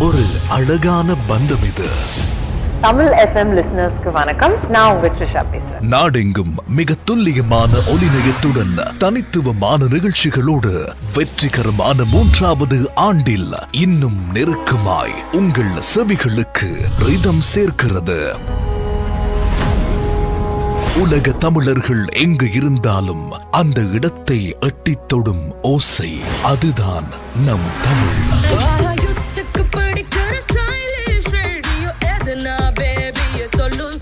ஒரு அழகான பந்தம் இது. தமிழ் எஃப்எம் லிசனர்ஸ்க்கு வணக்கம். நான் உங்க ட்ரிஷா பேசுறேன். நாடெங்கும் மிக துல்லியமான ஒலிநயத்துடன் தனித்துவமான நிகழ்ச்சிகளோடு வெற்றிகரமான மூன்றாவது ஆண்டில் இன்னும் நெருக்கமாய் உங்கள் செவிகளுக்கு ரிதம் சேர்க்கிறது. உலக தமிழர்கள் எங்கு இருந்தாலும் அந்த இடத்தை எட்டித் தொடும் ஓசை. அதுதான் நம் தமிழ். பிடிக்கிற ஸ்டைலிஷ் ரேடியோ எதுனா சொல்லும்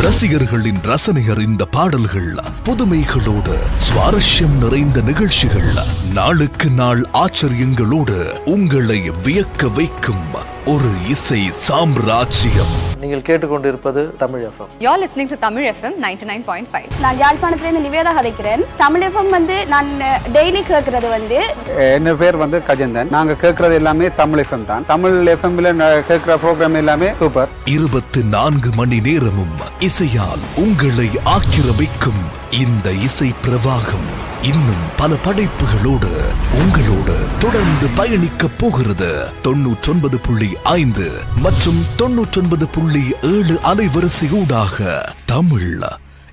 ரசிகர்களின் ரசனை அறிந்த பாடல்கள் புதுமைகளோடு சுவாரஸ்யம் நிறைந்த நிகழ்ச்சிகள் நாளுக்கு நாள் ஆச்சரியங்களோடு உங்களை வியக்க வைக்கும் ஒரு இசை சாம்ராஜ்யம். நீங்கள் கேட்டுக்கொண்டிருப்பது Tamil FM. You're listening to Tamil FM 99.5. நான் யாழ்ப்பாணத்துலேருந்து நிவேதா கதைக்கிறேன். தமிழ் எஃப்எம் வந்து நான் டெய்லி கேட்கறது வந்து. என்ன பேர் வந்து கஜேந்தன் நாங்க கேட்கறது எல்லாமே தமிழ் எஃப்எம் தான். தமிழ் எஃப்எம்ல கேட்கிற ப்ரோக்ராம் எல்லாமே சூப்பர் இருபத்தி நான்கு மணி நேரமும் இசையால் உங்களை ஆக்கிரமிக்கும் இந்த இசை பிரவாகம். இன்னும் பல படைப்புகளோடு உங்களோடு தொடர்ந்து பயணிக்க போகிறது. தொண்ணூற்றொன்பது புள்ளி ஐந்து மற்றும் தொண்ணூற்றொன்பது புள்ளி ஏழு அலைவரிசையூடாக தமிழ்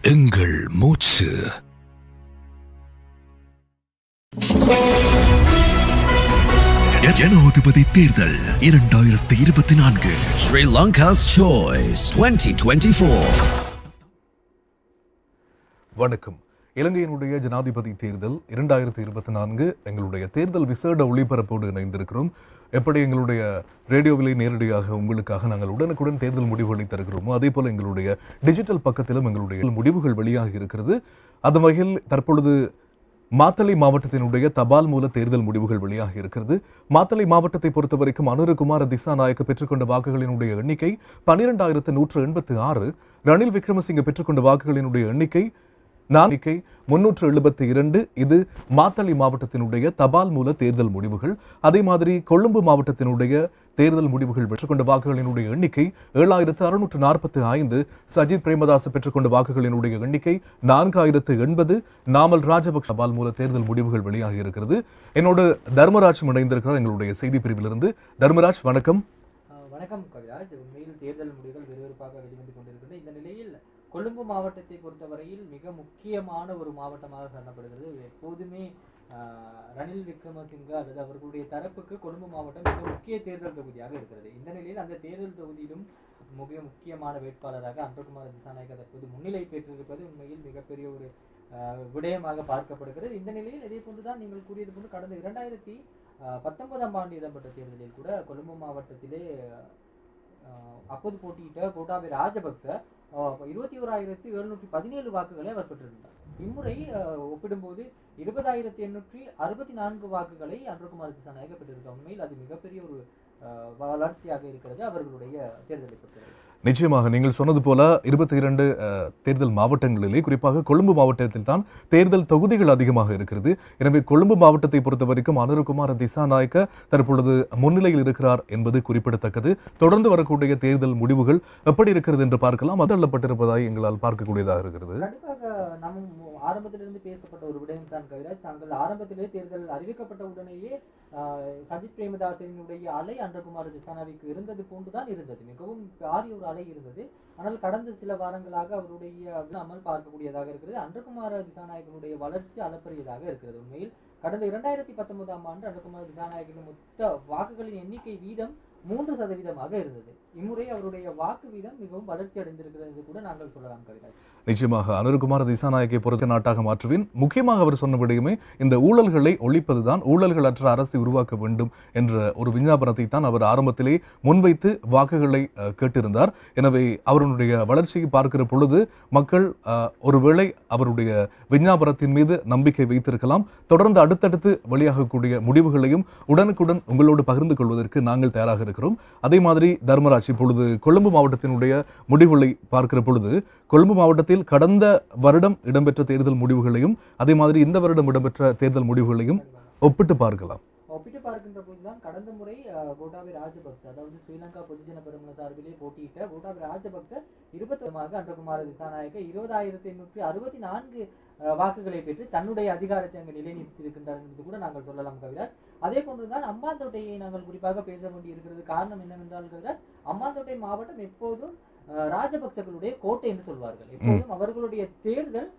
எங்கள் மூச்சு. ஜனாதிபதி தேர்தல் இரண்டாயிரத்தி இருபத்தி நான்கு. Sri Lanka's choice twenty twenty four வணக்கம். இலங்கையினுடைய ஜனாதிபதி தேர்தல் இரண்டாயிரத்தி இருபத்தி நான்கு எங்களுடைய தேர்தல் விசேட ஒளிபரப்போடு இணைந்திருக்கிறோம். எப்படி எங்களுடைய ரேடியோவிலே நேரடியாக உங்களுக்காக நாங்கள் உடனுக்குடன் தேர்தல் முடிவுகளை தருகிறோமோ அதே போல் எங்களுடைய டிஜிட்டல் பக்கத்திலும் எங்களுடைய முடிவுகள் வெளியாகி இருக்கிறது. அந்த வகையில் தற்பொழுது மாத்தளை மாவட்டத்தினுடைய தபால் மூல தேர்தல் முடிவுகள் வெளியாக இருக்கிறது. மாத்தளை மாவட்டத்தை பொறுத்தவரைக்கும் அனுரகுமார திசாநாயக்க பெற்றுக்கொண்ட வாக்குகளினுடைய எண்ணிக்கை பன்னிரெண்டாயிரத்து நூற்று எண்பத்து ஆறு. ரணில் விக்ரமசிங்க பெற்றுக்கொண்ட வாக்குகளினுடைய எண்ணிக்கை நான்கை முன்னூற்று எழுபத்தி இரண்டு. இது மாத்தளை மாவட்டத்தினுடைய தபால் மூல தேர்தல் முடிவுகள். அதே மாதிரி கொழும்பு மாவட்டத்தினுடைய தேர்தல் முடிவுகள் பெற்றுக்கொண்ட வாக்குகளினுடைய எண்ணிக்கை ஏழாயிரத்து அறுநூற்று நாற்பத்தி ஐந்து. சஜித் பிரேமதாஸ் பெற்றுக்கொண்ட வாக்குகளினுடைய எண்ணிக்கை நான்காயிரத்து எண்பது. நாமல் ராஜபக்ஷ தபால் மூல தேர்தல் முடிவுகள் வெளியாகி இருக்கிறது. என்னோட தர்மராஜ் இணைந்திருக்கிறார் எங்களுடைய செய்தி பிரிவிலிருந்து தர்மராஜ் வணக்கம். வணக்கம் கவிராஜ். உண்மையில் தேர்தல் முடிவுகள் விறுவிறுப்பாக வெளிவந்து கொண்டிருக்கின்றன. இந்த நிலையில் கொழும்பு மாவட்டத்தை பொறுத்தவரையில் மிக முக்கியமான ஒரு மாவட்டமாக கருதப்படுகிறது. எப்போதுமே ரணில் விக்ரமசிங்க அல்லது அவர்களுடைய தரப்புக்கு கொழும்பு மாவட்டம் மிக முக்கிய தேர்தல் தொகுதியாக இருக்கிறது. இந்த நிலையில் அந்த தேர்தல் தொகுதியிலும் மிக முக்கியமான வேட்பாளராக அன்றகுமார் திசாநாயக தற்போது முன்னிலை பெற்றிருப்பது உண்மையில் மிகப்பெரிய ஒரு விடயமாக பார்க்கப்படுகிறது. இந்த நிலையில் இதே போன்றுதான் நீங்கள் கூறியது போன்று கடந்த இரண்டாயிரத்தி பத்தொன்பதாம் ஆண்டு இடம்பெற்ற தேர்தலில் கூட கொழும்பு மாவட்டத்திலே அப்போது போட்டியிட்ட கோட்டாபி ராஜபக்ச இருபத்தி ஓராயிரத்தி எழுநூற்றி பதினேழு வாக்குகளை அவர் பெற்றிருந்தார். இம்முறை ஒப்பிடும்போது இருபதாயிரத்தி எண்ணூற்றி அறுபத்தி நான்கு வாக்குகளை அன்றகுமார் திசாநாயக பெற்றிருக்கார். உண்மையில் அது மிகப்பெரிய ஒரு வளர்ச்சியாக இருக்கிறது அவர்களுடைய தேர்தலை பொறுத்தவரை. நிச்சயமாக நீங்கள் சொன்னது போல இருபத்தி இரண்டு தேர்தல் மாவட்டங்களிலே குறிப்பாக கொழும்பு மாவட்டத்தில் தான் தேர்தல் தொகுதிகள் அதிகமாக இருக்கிறது. எனவே கொழும்பு மாவட்டத்தை பொறுத்த வரைக்கும் அனுரகுமார திசாநாயக்க தற்பொழுது முன்னிலையில் இருக்கிறார் என்பது குறிப்பிடத்தக்கது. தொடர்ந்து வரக்கூடிய தேர்தல் முடிவுகள் எப்படி இருக்கிறது என்று பார்க்கலாம். அதள்ளப்பட்டிருப்பதாய் எங்களால் பார்க்கக்கூடியதாக இருக்கிறது. ஆரம்பத்திலிருந்து பேசப்பட்ட ஒரு விடயம் தான் கவிராஜ். தாங்கள் ஆரம்பத்திலே தேர்தல் அறிவிக்கப்பட்ட உடனேயே சஜித் பிரேமதாசனுடைய அலை அன்றகுமார் திசானாவிக்கு இருந்தது போன்றுதான் இருந்தது. மிகவும் பாரிய ஒரு அலை இருந்தது. ஆனால் கடந்த சில வாரங்களாக அவருடைய அமல் பார்க்கக்கூடியதாக இருக்கிறது. அன்றகுமார திசாநாயகனுடைய வளர்ச்சி அளப்பரியதாக இருக்கிறது. உண்மையில் கடந்த இரண்டாயிரத்தி பத்தொன்பதாம் ஆண்டு அன்றகுமார் திசாநாயகனின் மொத்த வாக்குகளின் எண்ணிக்கை வீதம் மூன்று சதவீதமாக இருந்தது. இம்முறை அவருடைய வாக்கு வீதம் மிகவும் வளர்ச்சி அடைந்திருக்கிறது கூட நாங்கள் சொல்லலாம் கவிதா. நிச்சயமாக அனுருகுமார் திசாநாயக்கை பொறுத்த நாட்டாக மாற்றுவேன். முக்கியமாக அவர் சொன்ன விடயமே இந்த ஊழல்களை ஒழிப்பதுதான் ஊழல்கள் அற்ற அரசை உருவாக்க வேண்டும் என்ற ஒரு விஞ்ஞாபனத்தை தான் அவர் ஆரம்பத்திலே முன்வைத்து வாக்குகளை கேட்டிருந்தார். எனவே அவருடைய வளர்ச்சியை பார்க்கிற பொழுது மக்கள் ஒருவேளை அவருடைய விஞ்ஞாபனத்தின் மீது நம்பிக்கை வைத்திருக்கலாம். தொடர்ந்து அடுத்தடுத்து வெளியாகக்கூடிய முடிவுகளையும் உடனுக்குடன் உங்களோடு பகிர்ந்து கொள்வதற்கு நாங்கள் தயாராக இருக்கிறோம். அதே மாதிரி தர்மராஜ் இப்பொழுது கொழும்பு மாவட்டத்தினுடைய முடிவுகளை பார்க்கிற பொழுது கொழும்பு மாவட்டத்தில் கடந்த வருடம் இடம்பெற்ற தேர்தல் முடிவுகளையும் அதே மாதிரி இந்த வருடம் இடம்பெற்ற தேர்தல் முடிவுகளையும் ஒப்பிட்டு பார்க்கலாம். ஒப்பிட்டு பார்க்கின்ற போதுதான் கடந்த முறை கோட்டாபி ராஜபக்ச அதாவது ஸ்ரீலங்கா பொதுஜன பெருமன சார்பிலே போட்டியிட்ட கோட்டாபி ராஜபக்ச இருபத்தொமாக அன்றகுமார திசாநாயக்க இருபதாயிரத்தி எண்ணூற்றி அறுபத்தி நான்கு வாக்குகளை பெற்று தன்னுடைய அதிகாரத்தை அங்கு நிலைநிறுத்தியிருக்கின்றார் என்பது கூட நாங்கள் சொல்லலாம் கவிராஜ். அதே போன்றுதான் அம்பாந்தோட்டையை நாங்கள் குறிப்பாக பேச வேண்டி இருக்கிறது காரணம் என்னவென்றால் கவிராஜ் அம்பாந்தோட்டை மாவட்டம் எப்போதும் அஹ், ராஜபக்சர்களுடைய கோட்டை என்று சொல்வார்கள். எப்போதும் அவர்களுடைய தேர்தல்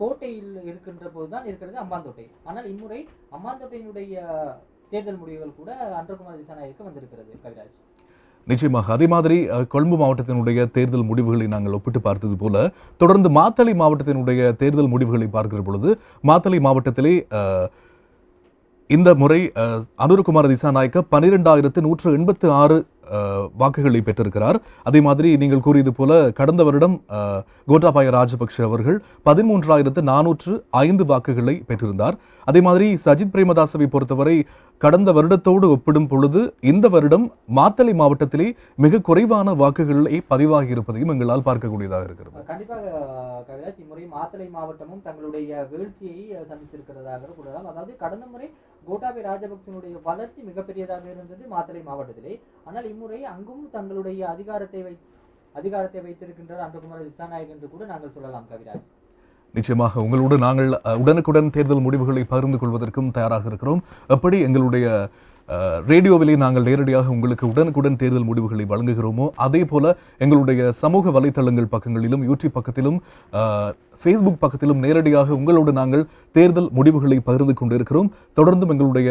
கோட்டையில் இருக்கின்ற போதுதான் இருக்கிறது அம்பாந்தோட்டை. ஆனால் இம்முறை அம்பாந்தோட்டையினுடைய தேர்தல் முடிவுகள் கூட அன்றகுமார் திசாநாயக்கு வந்திருக்கிறது கவிராஜ். நிச்சயமாக. அதே மாதிரி கொழும்பு மாவட்டத்தினுடைய தேர்தல் முடிவுகளை நாங்கள் ஒப்பிட்டு பார்த்தது போல தொடர்ந்து மாத்தளை மாவட்டத்தினுடைய தேர்தல் முடிவுகளை பார்க்கிற பொழுது மாத்தளை மாவட்டத்திலே இந்த முறை அஹ், திசாநாயக்க பனிரெண்டாயிரத்து நூற்று எண்பத்து ஆறு வாக்குகளை பெற்றிருக்கிறார். அதே மாதிரி நீங்கள் கூறியது போல கடந்த வருடம் கோட்டாபாய ராஜபக்ஷ அவர்கள் பதிமூன்றாயிரத்து நானூற்று ஐந்து வாக்குகளை பெற்றிருந்தார். அதே மாதிரி சஜித் பிரேமதாசவை பொறுத்தவரை கடந்த வருடத்தோடு ஒப்பிடும் பொழுது இந்த வருடம் மாத்தளை மாவட்டத்திலே மிக குறைவான வாக்குகளை பதிவாகி இருப்பதையும் எங்களால் பார்க்கக்கூடியதாக இருக்கிறது. கண்டிப்பாக கவிராஜ் இம்முறை மாத்தளை மாவட்டமும் தங்களுடைய வீழ்ச்சியை சந்தித்திருக்கிறதாக கூறலாம். அதாவது கடந்த முறை கோட்டாபி ராஜபக்சனுடைய வளர்ச்சி மிகப்பெரியதாக இருந்தது மாத்தளை மாவட்டத்திலே. ஆனால் இம்முறை அங்கும் தங்களுடைய அதிகாரத்தை வை அதிகாரத்தை வைத்திருக்கின்றார் அன்பகுமார திசாநாயக் என்று கூட நாங்கள் சொல்லலாம் கவிராஜ். நிச்சயமாக உங்களோடு நாங்கள் உடனுக்குடன் தேர்தல் முடிவுகளை பகிர்ந்து கொள்வதற்கும் தயாராக இருக்கிறோம். எப்படி எங்களுடைய ரேடியோவிலே நாங்கள் நேரடியாக உங்களுக்கு உடனுக்குடன் தேர்தல் முடிவுகளை வழங்குகிறோமோ அதே போல எங்களுடைய சமூக வலைத்தளங்கள் பக்கங்களிலும் யூடியூப் பக்கத்திலும் ஃபேஸ்புக் பக்கத்திலும் நேரடியாக உங்களோடு நாங்கள் தேர்தல் முடிவுகளை பகிர்ந்து கொண்டிருக்கிறோம். தொடர்ந்தும் எங்களுடைய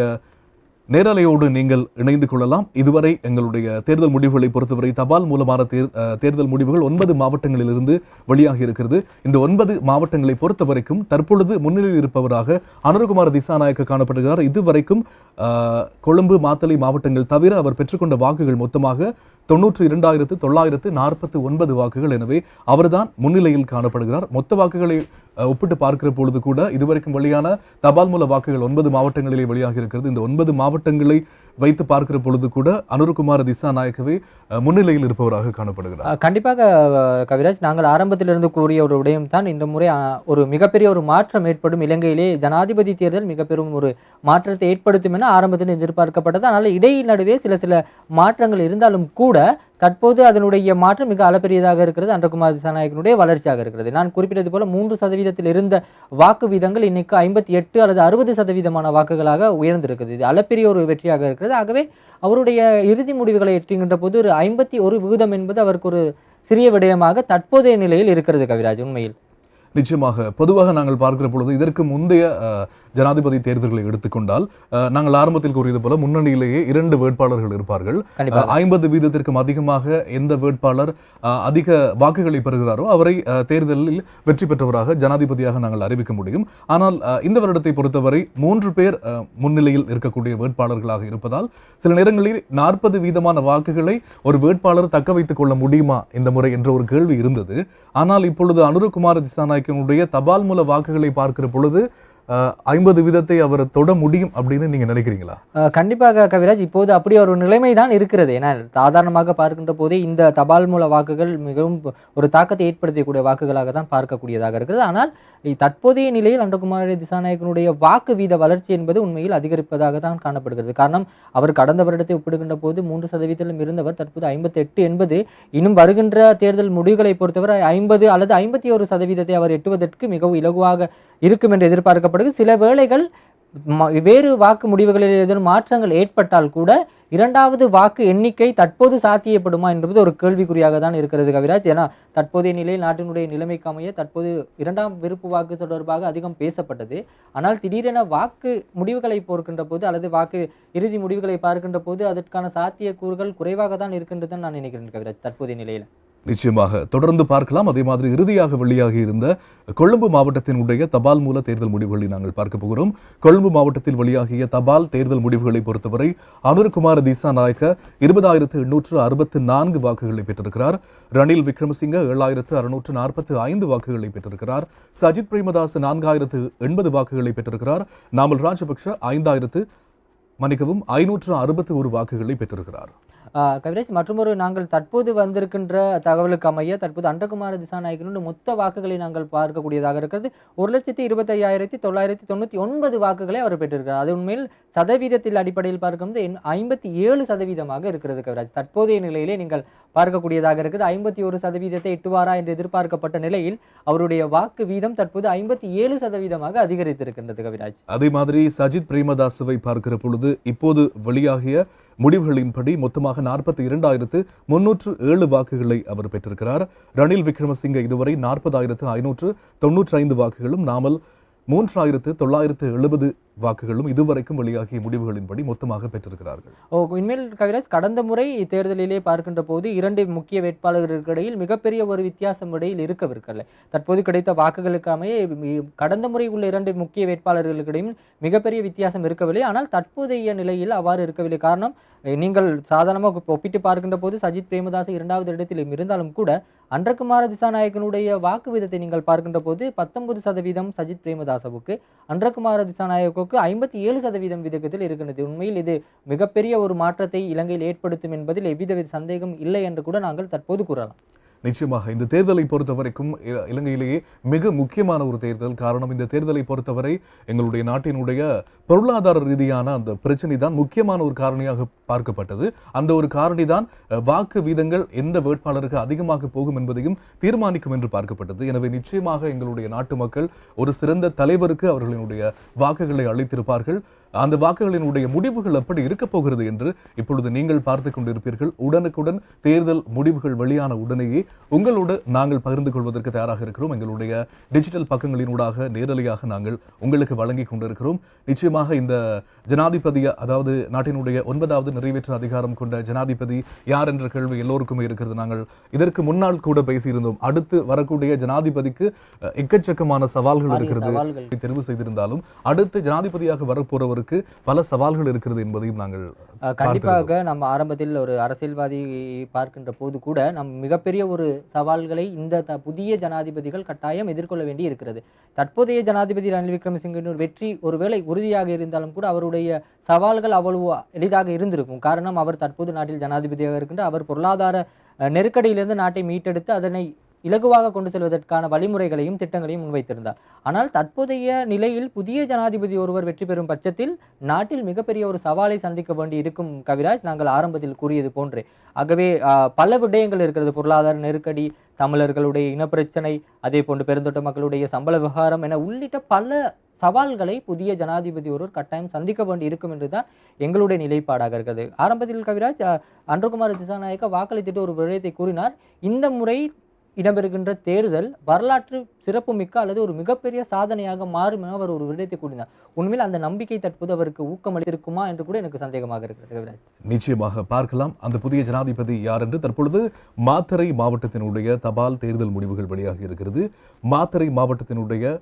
நேரலையோடு நீங்கள் இணைந்து கொள்ளலாம். இதுவரை எங்களுடைய தேர்தல் முடிவுகளை பொறுத்தவரை தபால் மூலமான தேர் தேர்தல் முடிவுகள் ஒன்பது மாவட்டங்களிலிருந்து வெளியாகி இருக்கிறது. இந்த ஒன்பது மாவட்டங்களை பொறுத்த வரைக்கும் தற்பொழுது முன்னிலையில் இருப்பவராக அனுரகுமார் திசாநாயக்க காணப்படுகிறார். இதுவரைக்கும் கொழும்பு மாத்தளை மாவட்டங்கள் தவிர அவர் பெற்றுக்கொண்ட வாக்குகள் மொத்தமாக தொன்னூற்றி இரண்டாயிரத்து தொள்ளாயிரத்து நாற்பத்தி ஒன்பது வாக்குகள். எனவே அவர்தான் முன்னிலையில் காணப்படுகிறார். மொத்த வாக்குகளை ஒப்பிட்டு பார்க்கிற பொழுது கூட இதுவரைக்கும் வெளியான தபால் மூல வாக்குகள் ஒன்பது மாவட்டங்களிலே வெளியாக இருக்கிறது. இந்த ஒன்பது மாவட்டங்களை வைத்து பார்க்கிற பொழுது கூட அனுருகுமார் திசாநாயக்கவே நாயக்கவே முன்னிலையில் இருப்பவராக காணப்படுகிறார். கண்டிப்பாக கவிராஜ் நாங்கள் ஆரம்பத்திலிருந்து கூறிய ஒரு விடயம் தான் இந்த முறை ஒரு மிகப்பெரிய ஒரு மாற்றம் ஏற்படும் இலங்கையிலே ஜனாதிபதி தேர்தல் மிக பெரும் ஒரு மாற்றத்தை ஏற்படுத்தும் என ஆரம்பத்தில் எதிர்பார்க்கப்பட்டது. ஆனால் இடையில் நடுவே சில சில மாற்றங்கள் இருந்தாலும் கூட தற்போது அதனுடைய மாற்றம் மிக அளப்பெரியதாக இருக்கிறது. அன்றகுமார் திசாநாயகனுடைய வளர்ச்சியாக இருக்கிறது. நான் குறிப்பிட்டது போல மூன்று சதவீதத்தில் இருந்த வாக்கு வீதங்கள் இன்னைக்கு ஐம்பத்தி எட்டு அல்லது அறுபது சதவீதமான வாக்குகளாக உயர்ந்திருக்கிறது இது அளப்பெரிய ஒரு வெற்றியாக இருக்கிறது. ஆகவே அவருடைய இறுதி முடிவுகளை எட்டுகின்ற போது ஒரு ஐம்பத்தி ஒரு விகிதம் என்பது அவருக்கு ஒரு சிறிய விடயமாக தற்போதைய நிலையில் இருக்கிறது கவிராஜ் உண்மையில். நிச்சயமாக. பொதுவாக நாங்கள் பார்க்கிற பொழுது இதற்கு முந்தைய ஜனாதிபதி தேர்தல்களை எடுத்துக்கொண்டால் நாங்கள் ஆரம்பத்தில் கூறியது போல முன்னணியிலேயே இரண்டு வேட்பாளர்கள் இருப்பார்கள். ஐம்பது வீதத்திற்கும் அதிகமாக எந்த வேட்பாளர் அதிக வாக்குகளை பெறுகிறாரோ அவரை தேர்தலில் வெற்றி பெற்றவராக ஜனாதிபதியாக நாங்கள் அறிவிக்க முடியும். ஆனால் இந்த வருடத்தை பொறுத்தவரை மூன்று பேர் முன்னிலையில் இருக்கக்கூடிய வேட்பாளர்களாக இருப்பதால் சில நேரங்களில் நாற்பது வீதமான வாக்குகளை ஒரு வேட்பாளர் தக்க வைத்துக் கொள்ள முடியுமா இந்த முறை என்ற ஒரு கேள்வி இருந்தது. ஆனால் இப்பொழுது அனுரகுமார திசாநாயக்கனுடைய தபால் மூல வாக்குகளை பார்க்கிற பொழுது ஐம்பது வீதத்தை அவர் தொட முடியும் அப்படின்னு நீங்க நினைக்கிறீங்களா? கண்டிப்பாக கவிராஜ் இப்போது அப்படி ஒரு நிலைமை தான் இருக்கிறது. ஏன்னா சாதாரணமாக பார்க்கின்ற போதே இந்த தபால் மூல வாக்குகள் மிகவும் ஒரு தாக்கத்தை ஏற்படுத்தக்கூடிய வாக்குகளாக தான் பார்க்கக்கூடியதாக இருக்கிறது. ஆனால் தற்போதைய நிலையில் அண்டகுமாரி திசாநாயகனுடைய வாக்கு வீத வளர்ச்சி என்பது உண்மையில் அதிகரிப்பதாக தான் காணப்படுகிறது. காரணம் அவர் கடந்த வருடத்தை ஒப்பிடுகின்ற போது மூன்று சதவீதத்திலும் இருந்தவர். தற்போது ஐம்பத்தி எட்டு என்பது இன்னும் வருகின்ற தேர்தல் முடிவுகளை பொறுத்தவரை ஐம்பது அல்லது ஐம்பத்தி ஒரு சதவீதத்தை அவர் எட்டுவதற்கு மிகவும் இலகுவாக இருக்கும் என்று எதிர்பார்க்கப்படுகிறது. சில வேளைகள் வேறு வாக்கு முடிவுகளில் ஏதேனும் மாற்றங்கள் ஏற்பட்டால் கூட இரண்டாவது வாக்கு எண்ணிக்கை தற்போது சாத்தியப்படுமா என்பது ஒரு கேள்விக்குறியாக தான் இருக்கிறது கவிராஜ். ஏன்னா தற்போதைய நிலையில் நாட்டினுடைய நிலைமைக்கு அமைய தற்போது இரண்டாம் விருப்பு வாக்கு தொடர்பாக அதிகம் பேசப்பட்டது. ஆனால் திடீரென வாக்கு முடிவுகளை போர்க்கின்ற போது அல்லது வாக்கு இறுதி முடிவுகளை பார்க்கின்ற போது அதற்கான சாத்தியக்கூறுகள் குறைவாக தான் இருக்கின்றதுன்னு நான் நினைக்கிறேன் கவிராஜ் தற்போதைய நிலையில். நிச்சயமாக தொடர்ந்து பார்க்கலாம். அதே மாதிரி இறுதியாக வெளியாகி இருந்த கொழும்பு மாவட்டத்தினுடைய தபால் மூல தேர்தல் முடிவுகளை நாங்கள் பார்க்க போகிறோம். கொழும்பு மாவட்டத்தில் வெளியாகிய தபால் தேர்தல் முடிவுகளை பொறுத்தவரை அனுர்குமார் திசாநாயக்க இருபதாயிரத்து எண்ணூற்று அறுபத்து நான்கு வாக்குகளை பெற்றிருக்கிறார். ரணில் விக்ரமசிங்க ஏழாயிரத்து அறுநூற்று நாற்பத்து ஐந்து வாக்குகளை பெற்றிருக்கிறார். சஜித் பிரேமதாஸ் நான்காயிரத்து எண்பது வாக்குகளை பெற்றிருக்கிறார். நாமல் ராஜபக்ஷ ஐந்தாயிரத்து மன்னிக்கவும் ஐநூற்று அறுபத்தி ஒரு வாக்குகளை பெற்றிருக்கிறார். கவிராஜ் மற்றொரு நாங்கள் தற்போது வந்திருக்கின்ற தகவலுக்கு அமைய தற்போது அன்றகுமார திசாநாயகனுடைய மொத்த வாக்குகளை நாங்கள் பார்க்கக்கூடியதாக இருக்கிறது. ஒரு லட்சத்தி இருபத்தி ஐயாயிரத்தி தொள்ளாயிரத்தி தொண்ணூற்றி ஒன்பது வாக்குகளை அவர் பெற்றிருக்கிறார். அது உண்மையில் சதவீதத்தில் அடிப்படையில் பார்க்கும்போது ஐம்பத்தி ஏழு சதவீதமாக இருக்கிறது கவிராஜ். தற்போதைய நிலையிலே நீங்கள் பார்க்கக்கூடியதாக இருக்குது. ஐம்பத்தி ஒரு சதவீதத்தை எட்டுவாரா என்று எதிர்பார்க்கப்பட்ட நிலையில் அவருடைய வாக்கு வீதம் தற்போது ஐம்பத்தி ஏழு சதவீதமாக அதிகரித்திருக்கின்றது கவிராஜ். அதே மாதிரி சஜித் பிரேமதாசுவை பார்க்கிற பொழுது இப்போது வெளியாகிய முடிவுகளின்படி மொத்தமாக நாற்பத்தி இரண்டாயிரத்து முன்னூற்று ஏழு வாக்குகளை அவர் பெற்றிருக்கிறார். ரணில் விக்ரமசிங்க இதுவரை நாற்பதாயிரத்து ஐநூற்று தொன்னூற்றி ஐந்து வாக்குகளும் நாமல் மூன்றாயிரத்து தொள்ளாயிரத்து எழுபது வாக்குகளும் இதுவரைக்கும் வெளியாகிய முடிவுகளின்படி மொத்தமாக பெற்றிருக்கிறார்கள். ஓ உண்மையில் கவிராஜ் கடந்த முறை தேர்தலிலே பார்க்கின்ற போது இரண்டு முக்கிய வேட்பாளர்களுக்கு இடையில் மிகப்பெரிய ஒரு வித்தியாசம் இடையில் இருக்கவிருக்கவில்லை. தற்போது கிடைத்த வாக்குகளுக்கு அமைய கடந்த முறை உள்ள இரண்டு முக்கிய வேட்பாளர்களுக்கு இடையில் மிகப்பெரிய வித்தியாசம் இருக்கவில்லை. ஆனால் தற்போதைய நிலையில் அவ்வாறு இருக்கவில்லை. காரணம் நீங்கள் சாதாரணமாக ஒப்பிட்டு பார்க்கின்ற போது சஜித் பிரேமதாஸ் இரண்டாவது இடத்தில் இருந்தாலும் கூட அன்றகுமார திசாநாயகனுடைய வாக்கு வீதத்தை நீங்கள் பார்க்கின்ற போது பத்தொன்பது சதவீதம் சஜித் பிரேமதாசவுக்கு அன்றகுமார அளவுக்கு ஐம்பத்தி ஏழு சதவீதம் விதத்தில் இருக்கிறது. உண்மையில் இது மிகப்பெரிய ஒரு மாற்றத்தை இலங்கையில் ஏற்படுத்தும் என்பதில் எவ்வித சந்தேகம் இல்லை என்று கூட நாங்கள் தற்போது கூறலாம். நிச்சயமாக இந்த தேர்தலை பொறுத்த வரைக்கும் இலங்கையிலேயே மிக முக்கியமான ஒரு தேர்தல். காரணம் இந்த தேர்தலை பொறுத்தவரை எங்களுடைய நாட்டினுடைய பொருளாதார ரீதியான அந்த பிரச்சனை தான் முக்கியமான ஒரு காரணியாக பார்க்கப்பட்டது. அந்த ஒரு காரணி தான் வாக்கு வீதங்கள் எந்த வேட்பாளருக்கு அதிகமாக போகும் என்பதையும் தீர்மானிக்கும் என்று பார்க்கப்பட்டது. எனவே நிச்சயமாக எங்களுடைய நாட்டு மக்கள் ஒரு சிறந்த தலைவருக்கு அவர்களினுடைய வாக்குகளை அளித்திருப்பார்கள். அந்த வாக்குகளினுடைய முடிவுகள் எப்படி இருக்கப் போகிறது என்று இப்பொழுது நீங்கள் பார்த்து கொண்டிருப்பீர்கள். உடனுக்குடன் தேர்தல் முடிவுகள் வெளியான உடனேயே உங்களோடு நாங்கள் பகிர்ந்து கொள்வதற்கு தயாராக இருக்கிறோம். எங்களுடைய டிஜிட்டல் பக்கங்களினூடாக நேரலையாக நாங்கள் உங்களுக்கு வழங்கி கொண்டிருக்கிறோம். நிச்சயமாக இந்த ஜனாதிபதி அதாவது நாட்டினுடைய ஒன்பதாவது நிறைவேற்ற அதிகாரம் கொண்ட ஜனாதிபதி யார் என்ற கேள்வி எல்லோருக்குமே இருக்கிறது. நாங்கள் இதற்கு முன்னால் கூட பேசியிருந்தோம். அடுத்து வரக்கூடிய ஜனாதிபதிக்கு எக்கச்சக்கமான சவால்கள் இருக்கிறது. தெரிவு செய்திருந்தாலும் அடுத்து ஜனாதிபதியாக வரப்போறவருக்கு பல சவால்கள் இருக்கிறது என்பதையும் நாங்கள் கண்டிப்பாக நம்ம ஆரம்பத்தில் ஒரு அரசியல்வாதி பார்க்கின்ற போது கூட நம் மிகப்பெரிய ஒரு சவால்களை இந்த புதிய ஜனாதிபதிகள் கட்டாயம் எதிர்கொள்ள வேண்டி இருக்கிறது. தற்போதைய ஜனாதிபதி ரணில் விக்ரமசிங்கின் ஒரு வெற்றி ஒருவேளை உறுதியாக இருந்தாலும் கூட அவருடைய சவால்கள் அவ்வளவு எளிதாக இருந்திருக்கும். காரணம் அவர் தற்போது நாட்டில் ஜனாதிபதியாக இருக்கின்ற அவர் பொருளாதார நெருக்கடியிலிருந்து நாட்டை மீட்டெடுத்து அதனை இலகுவாக கொண்டு செல்வதற்கான வழிமுறைகளையும் திட்டங்களையும் முன்வைத்திருந்தார். ஆனால் தற்போதைய நிலையில் புதிய ஜனாதிபதி ஒருவர் வெற்றி பெறும் பட்சத்தில் நாட்டில் மிகப்பெரிய ஒரு சவாலை சந்திக்க வேண்டி இருக்கும் கவிராஜ் நாங்கள் ஆரம்பத்தில் கூறியது போன்றே. ஆகவே பல விடயங்கள் இருக்கிறது. பொருளாதார நெருக்கடி தமிழர்களுடைய இனப்பிரச்சனை அதே போன்று பெருந்தோட்ட மக்களுடைய சம்பள விவகாரம் என உள்ளிட்ட பல சவால்களை புதிய ஜனாதிபதி ஒருவர் கட்டாயம் சந்திக்க வேண்டி இருக்கும் என்றுதான் எங்களுடைய நிலைப்பாடாக இருக்கிறது. ஆரம்பத்தில் கவிராஜ் ஆஹ், திசாநாயக்க வாக்களித்துட்டு ஒரு விடயத்தை கூறினார். இந்த முறை இடம்பெறுகின்ற தேர்தல் வரலாற்று சிறப்புமிக்க அல்லது ஒரு மிகப்பெரிய சாதனையாக மாறும் என அவர் ஒரு விடயத்தை கூறினார். உண்மையில் அந்த நம்பிக்கை தற்போது அவருக்கு ஊக்கமளித்திருக்குமா என்று கூட எனக்கு சந்தேகமாக இருக்கிறது நிச்சயமாக பார்க்கலாம். அந்த புதிய ஜனாதிபதி யார் என்று தற்பொழுது மாத்தறை மாவட்டத்தினுடைய தபால் தேர்தல் முடிவுகள் வெளியாகி இருக்கிறது. மாத்தரை மாவட்டத்தினுடைய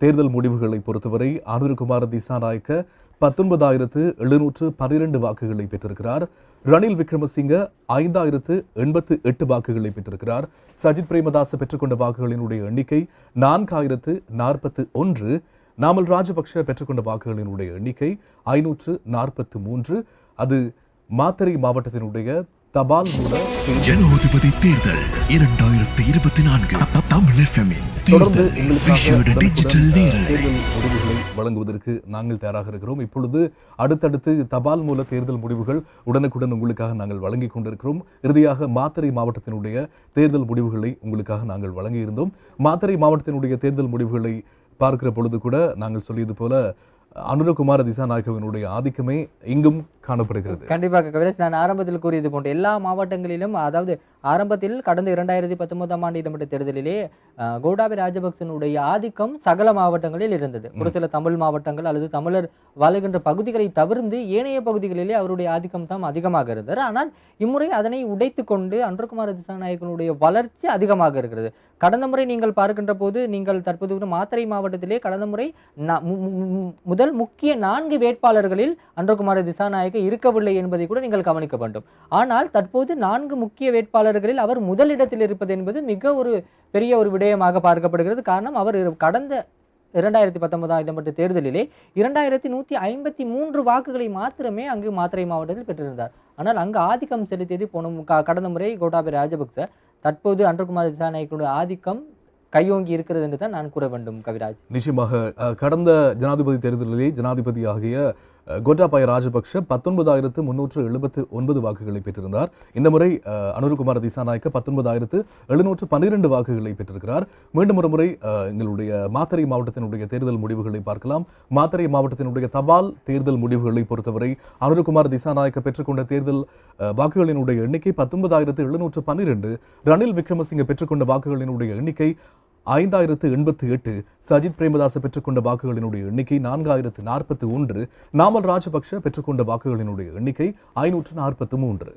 தேர்தல் முடிவுகளை பொறுத்தவரை ஆனந்தகுமார திசாநாயக்க பத்தொன்பதாயிரத்து எழுநூற்று பன்னிரண்டு வாக்குகளை பெற்றிருக்கிறார். ரணில் விக்ரமசிங்க ஐந்தாயிரத்து எண்பத்து எட்டு வாக்குகளை பெற்றிருக்கிறார். சஜித் பிரேமதாச பெற்றுக்கொண்ட வாக்குகளினுடைய எண்ணிக்கை நான்காயிரத்து நாற்பத்து ஒன்று. நாமல் ராஜபக்ஷ பெற்றுக்கொண்ட வாக்குகளினுடைய எண்ணிக்கை ஐநூற்று நாற்பத்து மூன்று. அது மாத்தறை மாவட்டத்தினுடைய தபால் மூல ஜனாதிபதி தேர்தல் இரண்டாயிரத்தி இருபத்தி நான்கு. வழங்குவதற்கு நாங்கள் தயாராக இருக்கிறோம். இப்பொழுது அடுத்தடுத்து தபால் மூல தேர்தல் முடிவுகள் உடனுக்குடன் உங்களுக்காக நாங்கள் வழங்கிக் கொண்டிருக்கிறோம். இறுதியாக மாத்தறை மாவட்டத்தினுடைய தேர்தல் முடிவுகளை உங்களுக்காக நாங்கள் வழங்கியிருந்தோம் மாத்தறை மாவட்டத்தினுடைய தேர்தல் முடிவுகளை பார்க்கிற பொழுது கூட நாங்கள் சொல்லியது போல அனுரகுமார திசாநாயகவினுடைய ஆதிக்கமே இங்கும் காணப்படுகிறது. கண்டிப்பாக கவிராஜ் நான் ஆரம்பத்தில் கூறியது போன்ற எல்லா மாவட்டங்களிலும் அதாவது ஆரம்பத்தில் கடந்த இரண்டாயிரத்தி பத்தொன்பதாம் ஆண்டு இடம்பெற்ற தேர்தலிலே கோட்டாபய ராஜபக்சனுடைய ஆதிக்கம் சகல மாவட்டங்களில் இருந்தது. ஒரு சில தமிழ் மாவட்டங்கள் அல்லது தமிழர் வாழுகின்ற பகுதிகளை தவிர்த்து ஏனைய பகுதிகளிலே அவருடைய ஆதிக்கம் தான் அதிகமாக இருந்தது. ஆனால் இம்முறை அதனை உடைத்து கொண்டு அன்றகுமார திசாநாயக்கனுடைய வளர்ச்சி அதிகமாக இருக்கிறது. கடந்த முறை நீங்கள் பார்க்கின்ற போது நீங்கள் தற்போது கூட மாத்தறை மாவட்டத்திலே கடந்த முறை முதல் முக்கிய நான்கு வேட்பாளர்களில் அன்றகுமார திசாநாயக்க இருக்கவில்லை என்பதை கூட நீங்கள் கவனிக்க வேண்டும். ஆனால் தற்போது நான்கு முக்கிய வேட்பாளர்களில் அவர் முதலிடத்தில் இருப்பது என்பது மிக ஒரு பெரிய ஒரு விடயமாக பார்க்கப்படுகிறது. காரணம் அவர் கடந்த இரண்டாயிரத்தி பத்தொன்பதாம் இடம்பெற்ற தேர்தலிலே இரண்டாயிரத்தி நூற்றி ஐம்பத்தி மூன்று வாக்குகளை மாத்திரமே அங்கு மாத்திரை மாவட்டத்தில் பெற்றிருந்தார். ஆனால் அங்கு ஆதிக்கம் செலுத்தியது போன கடந்த முறை கோட்டாபய ராஜபக்ச. தற்போது அன்றகுமார் திசாநாயக்கனுடைய ஆதிக்கம் கையோங்கி இருக்கிறது என்று தான் நான் கூற வேண்டும் கவிராஜ். நிச்சயமாக கடந்த ஜனாதிபதி தேர்தலிலே ஜனாதிபதியாகிய கோட்டாபாய ராஜபக்ஷ பத்தொன்பதாயிரத்து முன்னூற்று எழுபத்து ஒன்பது வாக்குகளை பெற்றிருந்தார். இந்த முறை அனுருகுமார் திசாநாயக்க பத்தொன்பதாயிரத்து எழுநூற்று பன்னிரண்டு வாக்குகளை பெற்றிருக்கிறார். மீண்டும் ஒரு முறை எங்களுடைய மாத்தறை மாவட்டத்தினுடைய தேர்தல் முடிவுகளை பார்க்கலாம். மாத்தறை மாவட்டத்தினுடைய தபால் தேர்தல் முடிவுகளை பொறுத்தவரை அனுருகுமார் திசாநாயக்க பெற்றுக்கொண்ட தேர்தல் வாக்குகளினுடைய எண்ணிக்கை பத்தொன்பதாயிரத்து எழுநூற்று பன்னிரண்டு. ரணில் விக்ரமசிங்க பெற்றுக்கொண்ட வாக்குகளினுடைய எண்ணிக்கை ஐந்தாயிரத்து எண்பத்து எட்டு சஜித் பிரேமதாச பெற்றுக்கொண்ட வாக்குகளினுடைய எண்ணிக்கை நான்காயிரத்து நாற்பத்து ஒன்று. நாமல் ராஜபக்ஷ பெற்றுக்கொண்ட வாக்குகளினுடைய எண்ணிக்கை ஐநூற்று நாற்பத்து மூன்று.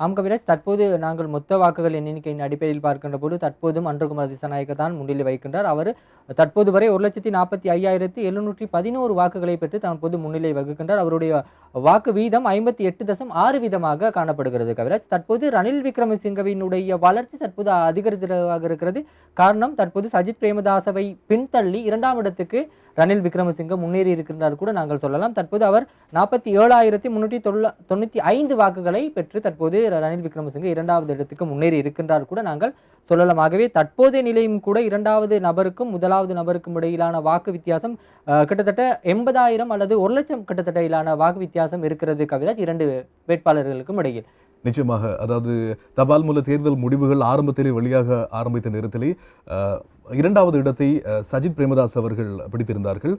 ஆம் கவிராஜ் தற்போது நாங்கள் மொத்த வாக்குகள் எண்ணிக்கையின் அடிப்படையில் பார்க்கின்ற போது தற்போதும் அன்றகுமார் திசாநாயக்க தான் முன்னிலை வைக்கின்றார் அவர் தற்போது வரை ஒரு லட்சத்தி நாற்பத்தி ஐயாயிரத்தி எழுநூற்றி பதினோரு வாக்குகளை பெற்று தற்போது முன்னிலை வகுக்கின்றார். அவருடைய வாக்கு வீதம் ஐம்பத்தி எட்டு தசம் ஆறு வீதமாக காணப்படுகிறது கவிராஜ். தற்போது ரணில் விக்ரமசிங்கவினுடைய வளர்ச்சி தற்போது அதிகரித்ததாக இருக்கிறது. காரணம் தற்போது சஜித் பிரேமதாசவை பின்தள்ளி இரண்டாம் இடத்துக்கு ரணில் விக்ரமசிங்க முன்னேறி இருக்கின்றார் கூட நாங்கள் சொல்லலாம். தற்போது அவர் நாற்பத்தி ஏழாயிரத்தி முன்னூற்றி தொள்ள தொண்ணூற்றி ஐந்து வாக்குகளை பெற்று தற்போது ரணில் விக்ரமசிங்க இரண்டாவது இடத்துக்கு முன்னேறி இருக்கின்றார் கூட நாங்கள் சொல்லலாம் ஆகவே தற்போதைய நிலையும் கூட இரண்டாவது நபருக்கும் முதலாவது நபருக்கும் இடையிலான வாக்கு வித்தியாசம் கிட்டத்தட்ட எண்பதாயிரம் அல்லது ஒரு லட்சம் கிட்டத்தட்ட இடையிலான வாக்கு வித்தியாசம் இருக்கிறது கவிராஜ் இரண்டு வேட்பாளர்களுக்கும் இடையில். நிச்சயமாக அதாவது தபால் மூல தேர்தல் முடிவுகள் ஆரம்பத்திலே வெளியாக ஆரம்பித்த நேரத்திலே இரண்டாவது இடத்தை சஜித் பிரேமதாஸ் அவர்கள் பிடித்திருந்தார்கள்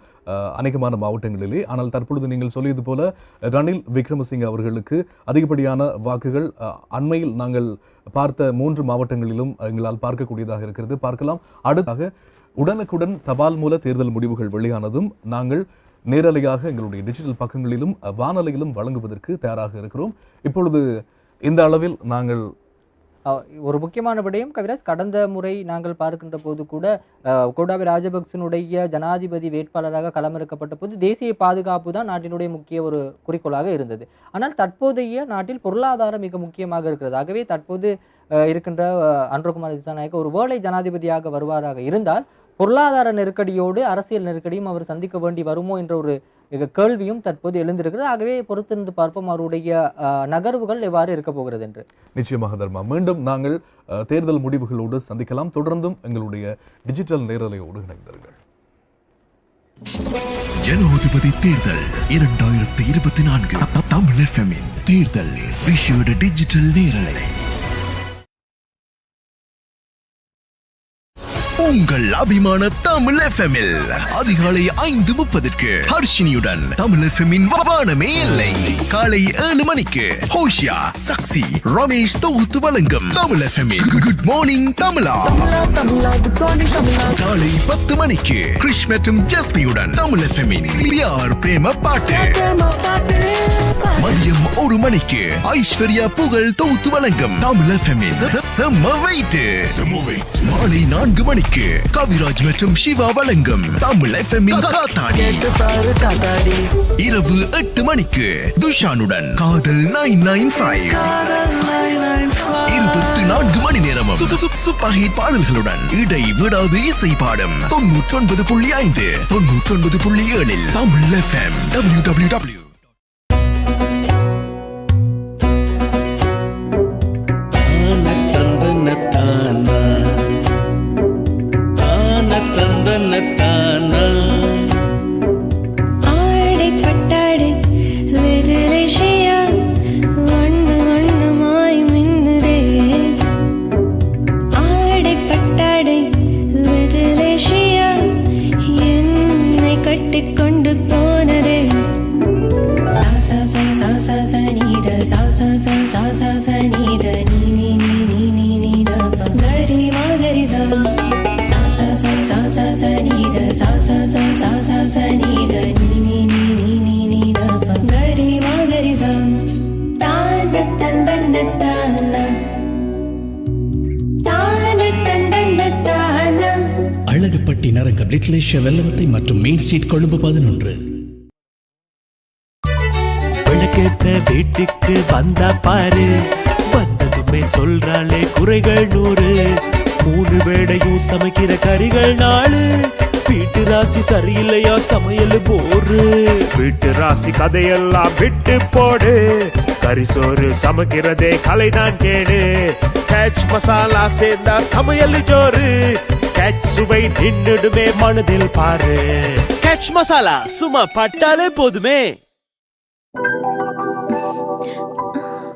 அநேகமான மாவட்டங்களிலே. ஆனால் தற்பொழுது நீங்கள் சொல்லியது போல ரணில் விக்ரமசிங்க அவர்களுக்கு அதிகப்படியான வாக்குகள் அண்மையில் நாங்கள் பார்த்த மூன்று மாவட்டங்களிலும் எங்களால் பார்க்கக்கூடியதாக இருக்கிறது. பார்க்கலாம். அடுத்தாக உடனுக்குடன் தபால் மூல தேர்தல் முடிவுகள் வெளியானதும் நாங்கள் நேரலையாக எங்களுடைய டிஜிட்டல் பக்கங்களிலும் வானலையிலும் வானொலியிலும் வழங்குவதற்கு தயாராக இருக்கிறோம். இப்பொழுது இந்த அளவில் நாங்கள் ஒரு முக்கியமான விடயம் கவிராஜ் கடந்த முறை நாங்கள் பார்க்கின்ற போது கூட கோடாபி ராஜபக்சனுடைய ஜனாதிபதி வேட்பாளராக களமிறக்கப்பட்ட போது தேசிய பாதுகாப்பு தான் நாட்டினுடைய முக்கிய ஒரு குறிக்கோளாக இருந்தது. ஆனால் தற்போதைய நாட்டில் பொருளாதாரம் மிக முக்கியமாக இருக்கிறது. ஆகவே தற்போது இருக்கின்ற அன்றகுமார் திசாநாயக்க ஒரு வேளை ஜனாதிபதியாக வருவாராக இருந்தால் பொருளாதார நெருக்கடியோடு அரசியல் நெருக்கடியும் அவர் சந்திக்க வேண்டி வருமோ என்ற ஒரு கேள்வியும் தற்போது எழுந்திருக்கிறது. ஆகவே பொறுத்திருந்து பார்ப்போம் அவருடைய நகர்வுகள் எவ்வாறு இருக்க போகிறது என்று. நிச்சயமாக தர்மா. மீண்டும் நாங்கள் தேர்தல் முடிவுகளோடு சந்திக்கலாம். தொடர்ந்தும் எங்களுடைய டிஜிட்டல் நேரலையோடு இணைந்திருங்கள். ஜனாதிபதி தேர்தல் இரண்டாயிரத்தி இருபத்தி நான்கு தமிழ் தேர்தல் விஷேட டிஜிட்டல் நேரலை. உங்கள் அபிமான தமிழ் எஃப்எம்மில் அதிகாலை ஐந்து முப்பதுக்கு ஹர்ஷினியுடன் தமிழ் எஃப்எம்மின் வானமே இல்லை. காலை ஏழு மணிக்கு ஹோஷியா சக்சி ரமேஷ் தொகுத்து வழங்கும் தமிழ் எஃப்எம்மில் குட் மார்னிங் தமிழா. காலை பத்து மணிக்கு கிருஷ் மற்றும் ஜஸ்மியுடன் தமிழ் எஃப்எம்மின் பிஆர் பிரேம பாட்டு. மதியம் ஒரு மணிக்கு ஐஸ்வர்யா புகழ் தொகுத்து வழங்கும் தமிழ் எஃப்எம்மின் செம்ம வெயிட்டு மாலை நான்கு மணிக்கு கவிராஜ் மற்றும் சிவா வழங்கும் தமிழ் எஃப்எம்மின் காத்தாடி. இரவு எட்டு மணிக்கு துஷானுடன் காதல் நைன் நைன் ஃபைவ். இருபத்தி நான்கு மணி நேரமும் சூப்பர் ஹிட் பாடல்களுடன் இடை விடாது இசை பாடும் தொண்ணூற்றி ஒன்பது புள்ளி ஐந்து தொண்ணூற்றி ஒன்பது புள்ளி ஏழில் Tamil FM W W W லிட்லேஷ Wellawatte மற்றும் மெயின் ஸ்ட்ரீட் கொழும்பு பதினொன்று. விளக்கேத்த வீட்டுக்கு வந்தா பாரு. வந்ததுமே சொல்றாளே குறைகள் நூறு. மூணு வேளையும் சமைக்கிற கறிகள் நாலு. வீட்டு ராசி சரியில்லையா சமையல் போரு. வீட்டு ராசி கதையெல்லாம் விட்டு போடு. கரிசோறு சமைக்கிறதே கலைதான் கேடு. கேட்ச் மசாலா சேர்ந்தா சமையல் ஜோறு. கேட்ச் சுவை நின்னுடுமே மனதில் பாரு கேட்ச் மசாலா சும்மா பட்டாலே போதுமே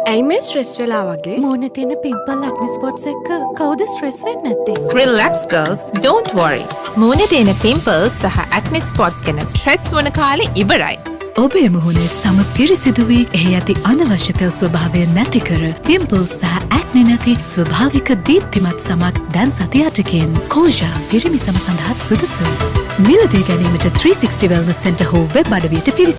ඇයි මේ ස්ට්‍රෙස් වෙලා වගේ මෝන තියෙන පිම්පල් ලක්න ස්පොට්ස් එක්ක කවුද ස්ට්‍රෙස් වෙන්න නැත්තේ රිලක්ස් ගර්ල්ස් ඩෝන්ට් වරි මූුණ තියෙන පිම්පල් සහ ඇක්නි ස්පොට්ස් ගැන ස්ට්‍රෙස් වන කාලෙ ඉවරයි ඔබේ මුහුණේ සම පිරිසිදුවී එහි ඇති අනවශ්‍යතෙල් ස්වභාවය නැතිකර පිම්පල් සහ ඇක්නෙ නැති ස්වභාවික දීප්තිමත් සමක් දැන් සති අටකෙන් කෝෂා පිරිමි සම සඳහත් සුදුසු. මිලදී ගැනීමට 360 වෙල්න සෙන්ට හෝ වෙබ් අඩවියට පිවිස